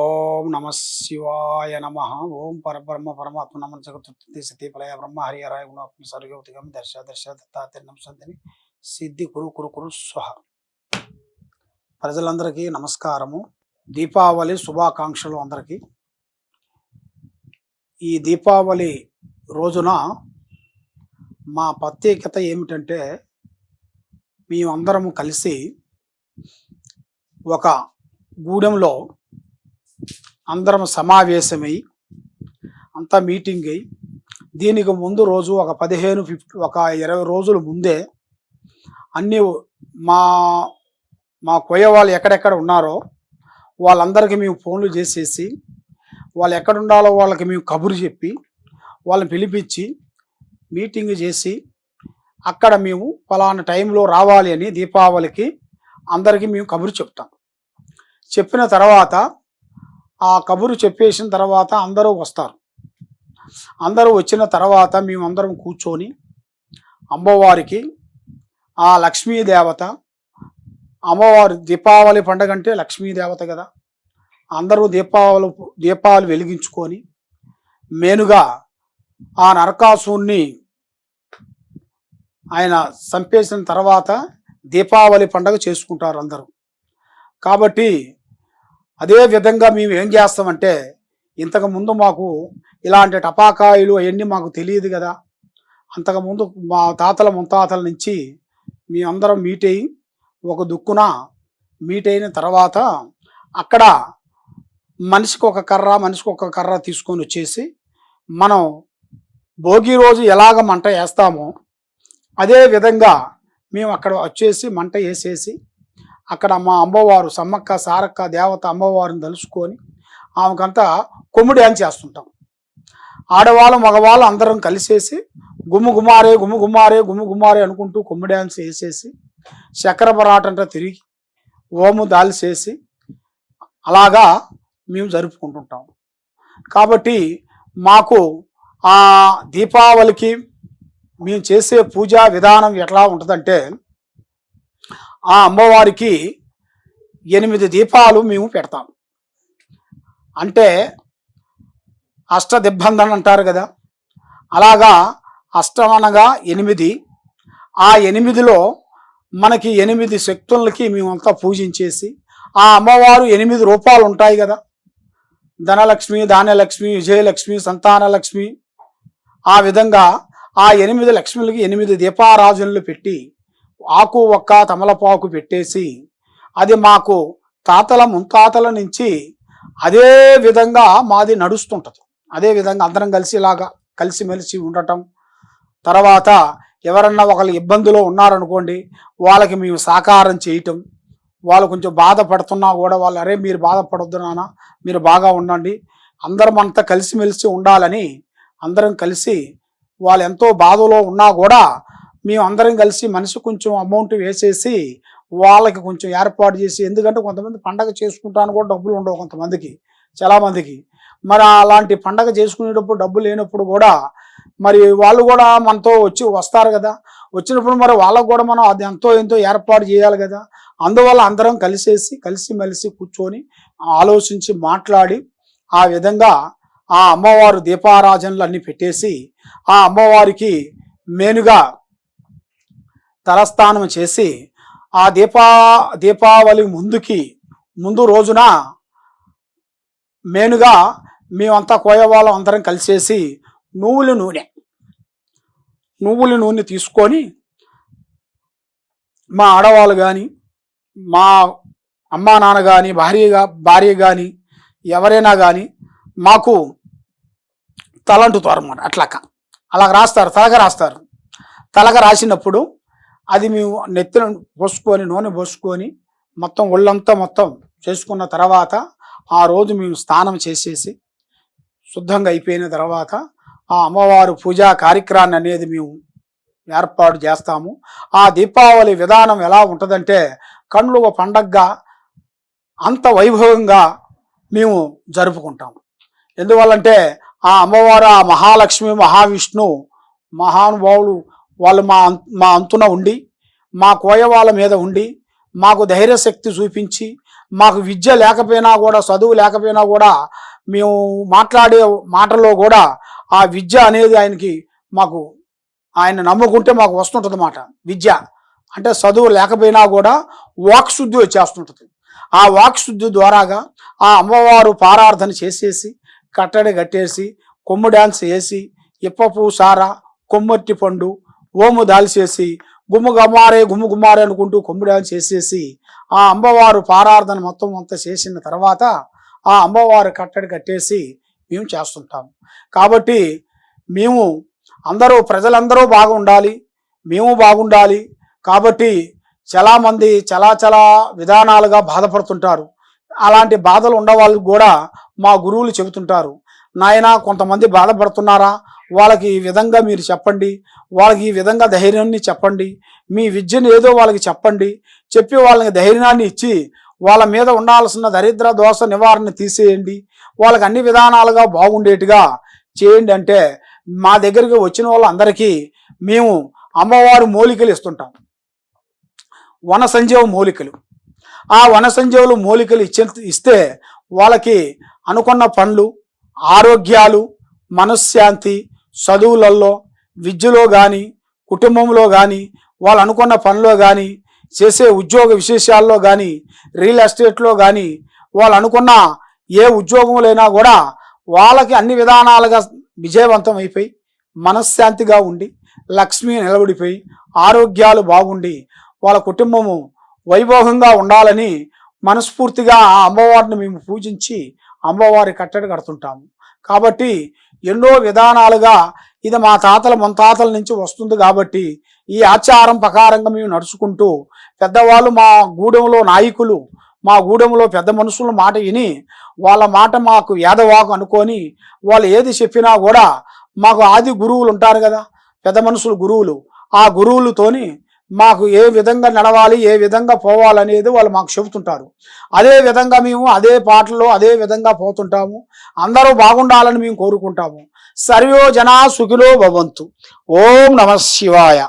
ఓం నమ శివాయ నమ. ఓం పరబ్రహ్మ పరమాత్మ నమ జగత్తి సతీ బ్రహ్మ హరిహరాయ గుణాత్మ సర్గవతిగం దర్శ దర్శ దత్తాత్రి నమసంతిని సిద్ధి కురు కురు కురు స్వహ. ప్రజలందరికీ నమస్కారము. దీపావళి శుభాకాంక్షలు అందరికీ. ఈ దీపావళి రోజున మా ప్రత్యేకత ఏమిటంటే మేమందరము కలిసి ఒక గూడెంలో అందరం సమావేశమై అంతా మీటింగ్ అయ్యి దీనికి ముందు రోజు ఒక పదిహేను ఫిఫ్టీ ఒక ఇరవై రోజుల ముందే అన్ని మా మా కొయ్య వాళ్ళు ఎక్కడెక్కడ ఉన్నారో వాళ్ళందరికీ మేము ఫోన్లు చేసేసి వాళ్ళు ఎక్కడుండాలో వాళ్ళకి మేము కబురు చెప్పి వాళ్ళని పిలిపించి మీటింగ్ చేసి అక్కడ మేము ఫలానా టైంలో రావాలి అని దీపావళికి అందరికీ మేము కబురు చెప్తాం. చెప్పిన తర్వాత ఆ కబురు చెప్పేసిన తర్వాత అందరూ వస్తారు. అందరూ వచ్చిన తర్వాత మేము అందరం కూర్చొని అమ్మవారికి ఆ లక్ష్మీ దేవత అమ్మవారి దీపావళి పండగ అంటే లక్ష్మీ దేవత కదా. అందరూ దీపావళి దీపాలు వెలిగించుకొని మేనుగా ఆ నరకాసుని ఆయన చంపేసిన తర్వాత దీపావళి పండగ చేసుకుంటారు అందరూ. కాబట్టి అదే విధంగా మేము ఏం చేస్తామంటే ఇంతకుముందు మాకు ఇలాంటి టపాకాయలు అవన్నీ మాకు తెలియదు కదా. అంతకుముందు మా తాతల ముత్తాతల నుంచి మీ అందరం మీట్ అయ్యి ఒక దుక్కున మీట్ అయిన తర్వాత అక్కడ మనిషికి ఒక కర్ర మనిషికి ఒక కర్ర తీసుకొని వచ్చేసి మనం భోగి రోజు ఎలాగ మంట వేస్తామో అదే విధంగా మేము అక్కడ వచ్చేసి మంట వేసేసి అక్కడ మా అమ్మవారు సమ్మక్క సారక్క దేవత అమ్మవారిని తలుసుకొని ఆమెకంతా కొమ్ము డ్యాన్స్ చేస్తుంటాం. ఆడవాళ్ళు మగవాళ్ళు అందరం కలిసేసి గుమ్ము గుమ్మారే గుమ్ము గుమ్మారే గుమ్ము గుమ్మారే అనుకుంటూ కొమ్ము డ్యాన్స్ వేసేసి చక్ర పరాటంట తిరిగి ఓము దాల్చేసి అలాగా మేము జరుపుకుంటుంటాం. కాబట్టి మాకు ఆ దీపావళికి మేము చేసే పూజా విధానం ఎట్లా ఉంటుందంటే ఆ అమ్మవారికి ఎనిమిది దీపాలు మేము పెడతాం. అంటే అష్టదిబ్బందన అంటారు కదా అలాగా అష్టమనగా ఎనిమిది. ఆ ఎనిమిదిలో మనకి ఎనిమిది శక్తులకి మేమంతా పూజించేసి ఆ అమ్మవారు ఎనిమిది రూపాలు ఉంటాయి కదా. ధనలక్ష్మి ధాన్యలక్ష్మి విజయలక్ష్మి సంతానలక్ష్మి. ఆ విధంగా ఆ ఎనిమిది లక్ష్మిలకి ఎనిమిది దీపారాజులు పెట్టి ఆకు ఒక్క తమలపాకు పెట్టేసి అది మాకు తాతల ముంతాతల నుంచి అదే విధంగా మాది నడుస్తుంటుంది. అదే విధంగా అందరం కలిసిలాగా కలిసిమెలిసి ఉండటం. తర్వాత ఎవరన్నా ఒకళ్ళు ఇబ్బందిలో ఉన్నారనుకోండి వాళ్ళకి మేము సాకారం చేయటం. వాళ్ళు కొంచెం బాధపడుతున్నా కూడా వాళ్ళు అరే మీరు బాధపడొద్దు నాన్న మీరు బాగా ఉండండి. అందరం అంతా కలిసిమెలిసి ఉండాలని అందరం కలిసి వాళ్ళు ఎంతో బాధలో ఉన్నా కూడా మేము అందరం కలిసి మనిషి కొంచెం అమౌంట్ వేసేసి వాళ్ళకి కొంచెం ఏర్పాటు చేసి ఎందుకంటే కొంతమంది పండగ చేసుకుంటాను కూడా డబ్బులు ఉండవు కొంతమందికి చాలామందికి మరి అలాంటి పండగ చేసుకునేటప్పుడు డబ్బు లేనప్పుడు కూడా మరి వాళ్ళు కూడా మనతో వచ్చి వస్తారు కదా. వచ్చినప్పుడు మరి వాళ్ళకు కూడా మనం అది ఎంతో ఎంతో ఏర్పాటు చేయాలి కదా. అందువల్ల అందరం కలిసేసి కలిసిమెలిసి కూర్చొని ఆలోచించి మాట్లాడి ఆ విధంగా ఆ అమ్మవారు దీపారాజనలు అన్నీ పెట్టేసి ఆ అమ్మవారికి మెయిన్గా తలస్నానం చేసి ఆ దీపా దీపావళి ముందుకి ముందు రోజున మెయిన్గా మేమంతా కోయవాళ్ళం అందరం కలిసేసి నువ్వుల నూనె నువ్వుల నూనె తీసుకొని మా ఆడవాళ్ళు కానీ మా అమ్మా నాన్న కానీ భార్య భార్య కానీ ఎవరైనా కానీ మాకు తలంటుతారు అన్నమాట. అట్లాక అలా రాస్తారు తలక రాస్తారు. తలక రాసినప్పుడు అది మేము నెత్తిన పోసుకొని నూనె పోసుకొని మొత్తం ఒళ్ళంతా మొత్తం చేసుకున్న తర్వాత ఆ రోజు మేము స్నానం చేసేసి శుద్ధంగా అయిపోయిన తర్వాత ఆ అమ్మవారు పూజా కార్యక్రమాన్ని అనేది మేము ఏర్పాటు చేస్తాము. ఆ దీపావళి విధానం ఎలా ఉంటుందంటే కన్నుల పండగగా అంత వైభవంగా మేము జరుపుకుంటాము. ఎందువల్లంటే ఆ అమ్మవారు ఆ మహాలక్ష్మి మహావిష్ణు మహానుభావులు వాళ్ళు మా అం- మా అంతున ఉండి మా కోయ వాళ్ళ మీద ఉండి మాకు ధైర్యశక్తి చూపించి మాకు విద్య లేకపోయినా కూడా చదువు లేకపోయినా కూడా మేము మాట్లాడే మాటల్లో కూడా ఆ విద్య అనేది ఆయనకి మాకు ఆయన నమ్ముకుంటే మాకు వస్తుంటుంది అన్నమాట విద్య అంటే చదువు లేకపోయినా కూడా వాక్శుద్ధి వచ్చేస్తుంటుంది. ఆ వాక్ శుద్ధి ద్వారాగా ఆ అమ్మవారు పారార్థన చేసేసి కట్టడి కట్టేసి కొమ్ము డ్యాన్స్ వేసి ఇప్పపు సారా కొమ్మట్టి పండు ఓము దాల్చేసి గుమ్ము గుమ్మారే గుమ్ము గుమ్మారే అనుకుంటూ కొమ్ము డ్యాన్స్ చేసేసి ఆ అమ్మవారు పారార్థన మొత్తం అంతా చేసిన తర్వాత ఆ అమ్మవారు కట్టడి కట్టేసి మేము చేస్తుంటాం. కాబట్టి మేము అందరూ ప్రజలందరూ బాగుండాలి మేము బాగుండాలి. కాబట్టి చాలామంది చాలా చాలా విధానాలుగా బాధపడుతుంటారు. అలాంటి బాధలు ఉన్న వాళ్ళు కూడా మా గురువులు చెబుతుంటారు. నాయన కొంతమంది బాధపడుతున్నారా? వాళ్ళకి ఈ విధంగా మీరు చెప్పండి. వాళ్ళకి ఈ విధంగా ధైర్యాన్ని చెప్పండి. మీ విద్యను ఏదో వాళ్ళకి చెప్పండి. చెప్పి వాళ్ళకి ధైర్యాన్ని ఇచ్చి వాళ్ళ మీద ఉండాల్సిన దరిద్ర దోష నివారణ తీసేయండి. వాళ్ళకి అన్ని విధానాలుగా బాగుండేట్టుగా చేయండి అంటే మా దగ్గరికి వచ్చిన వాళ్ళందరికీ మేము అమ్మవారు మూలికలు ఇస్తుంటాం. వన సంజీవ మూలికలు. ఆ వన సంజీవులు మూలికలు ఇచ్చే ఇస్తే వాళ్ళకి అనుకున్న పనులు ఆరోగ్యాలు మనశ్శాంతి చదువులలో విద్యలో కానీ కుటుంబంలో కానీ వాళ్ళు అనుకున్న పనిలో కానీ చేసే ఉద్యోగ విశేషాల్లో కానీ రియల్ ఎస్టేట్లో కానీ వాళ్ళు అనుకున్న ఏ ఉద్యోగములైనా కూడా వాళ్ళకి అన్ని విధానాలుగా విజయవంతం అయిపోయి మనశ్శాంతిగా ఉండి లక్ష్మి నిలబడిపోయి ఆరోగ్యాలు బాగుండి వాళ్ళ కుటుంబము వైభవంగా ఉండాలని మనస్ఫూర్తిగా ఆ అమ్మవారిని మేము పూజించి అమ్మవారి కట్టడి కడుతుంటాము. కాబట్టి ఎన్నో విధానాలుగా ఇది మా తాతల ముంతాతల నుంచి వస్తుంది కాబట్టి ఈ ఆచారం ప్రకారంగా మేము నడుచుకుంటూ పెద్దవాళ్ళు మా గూడెంలో నాయకులు మా గూడెంలో పెద్ద మనుషుల మాట విని వాళ్ళ మాట మాకు వేదవాకు అనుకొని వాళ్ళు ఏది చెప్పినా కూడా మాకు ఆది గురువులు ఉంటారు కదా పెద్ద మనుషులు గురువులు. ఆ గురువులతోని మాకు ఏ విధంగా నడవాలి ఏ విధంగా పోవాలనేది వాళ్ళు మాకు చెబుతుంటారు. అదే విధంగా మేము అదే పాటల్లో అదే విధంగా పోతుంటాము. అందరూ బాగుండాలని మేము కోరుకుంటాము. సర్వో జనా సుఖిలో భవంతు. ఓం నమ శివాయ.